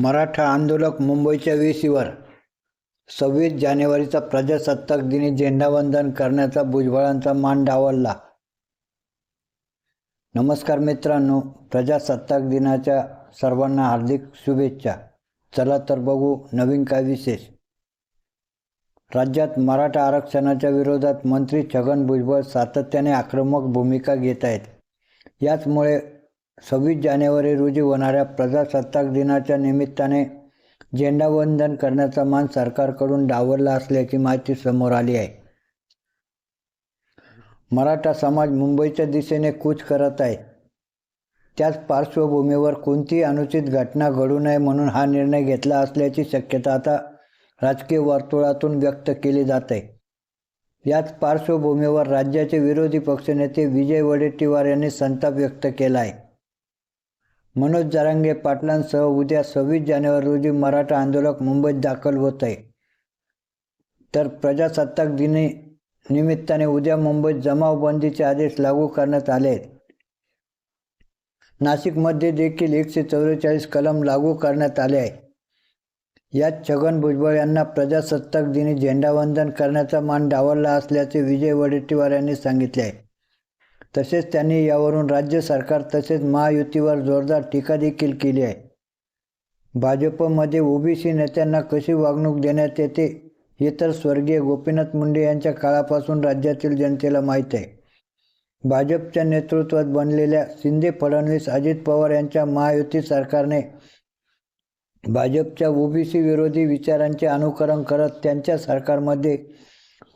मराठा आंदोलक मुंबईच्या वेशीवर. सव्वीस जानेवारीचा प्रजासत्ताक दिनी झेंडावंदन करण्याचा भुजबळांचा मान डावलला. नमस्कार मित्रांनो प्रजासत्ताक दिनाच्या सर्वांना हार्दिक शुभेच्छा. चला तर बघू नवीन काय विशेष. राज्यात मराठा आरक्षणाच्या विरोधात मंत्री छगन भुजबळ सातत्याने आक्रमक भूमिका घेत आहेत. याचमुळे सव्वीस जानेवारी रोजी होणाऱ्या प्रजासत्ताक दिनाच्या निमित्ताने झेंडावंदन करण्याचा मान सरकारकडून डावलला असल्याची माहिती समोर आली आहे. मराठा समाज मुंबईच्या दिशेने कूच करत आहे. त्याच पार्श्वभूमीवर कोणतीही अनुचित घटना घडू नये म्हणून हा निर्णय घेतला असल्याची शक्यता आता राजकीय वर्तुळातून व्यक्त केली जात. आहे याच पार्श्वभूमीवर राज्याचे विरोधी पक्षनेते विजय वडेट्टीवार यांनी संताप व्यक्त केला आहे. मनोज जारंगे पाटलांसह उद्या सव्वीस जानेवारी रोजी मराठा आंदोलक मुंबईत दाखल होत आहे तर प्रजासत्ताक दिनी निमित्ताने उद्या मुंबईत जमावबंदीचे आदेश लागू करण्यात आले आहेत. नाशिकमध्ये देखील एकशे चौवेचाळीस कलम लागू करण्यात आले आहे यात छगन भुजबळ यांना प्रजासत्ताक दिनी झेंडावंदन करण्याचा मान डावलला असल्याचे विजय वडेट्टीवार यांनी सांगितले आहे. तसेच त्यांनी यावरून राज्य सरकार तसेच महायुतीवर जोरदार टीका देखील केली आहे. भाजपमध्ये ओबीसी नेत्यांना कशी वागणूक देण्यात येते हे तर स्वर्गीय गोपीनाथ मुंडे यांच्या काळापासून राज्यातील जनतेला माहीत आहे. भाजपच्या नेतृत्वात बनलेल्या शिंदे फडणवीस अजित पवार यांच्या महायुती सरकारने भाजपच्या ओबीसी विरोधी विचारांचे अनुकरण करत त्यांच्या सरकारमध्ये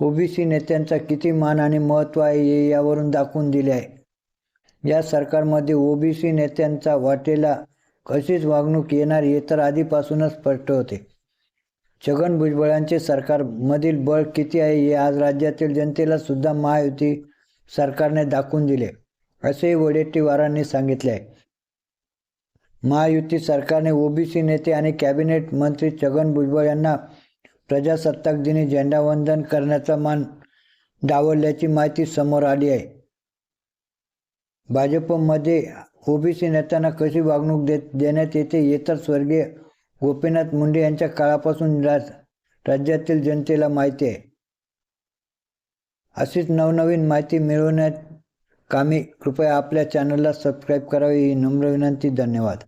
ओबीसी नेत्यांचा किती मान आणि महत्त्व आहे हे यावरून दाखवून दिले आहे. या सरकारमध्ये ओबीसी नेत्यांचा वाटेला कशीच वागणूक येणार हे तर आधीपासूनच स्पष्ट होते. छगन भुजबळांचे सरकारमधील बळ किती आहे हे आज राज्यातील जनतेला सुद्धा महायुती सरकारने दाखवून दिले. असेही वडेट्टीवारांनी सांगितले आहे. महायुती सरकारने ओबीसी नेते आणि कॅबिनेट मंत्री छगन भुजबळ यांना प्रजासत्ताक दिनी झेंडावंदन करण्याचा मान डावलल्याची माहिती समोर आली आहे. भाजपमध्ये ओबीसी नेत्यांना कशी वागणूक देत देण्यात येते इतर स्वर्गीय गोपीनाथ मुंडे यांच्या काळापासून राज राज्यातील जनतेला माहिती आहे. अशीच नवनवीन माहिती मिळवण्यात कामी कृपया आपल्या चॅनलला सबस्क्राईब करावी ही नम्र विनंती धन्यवाद.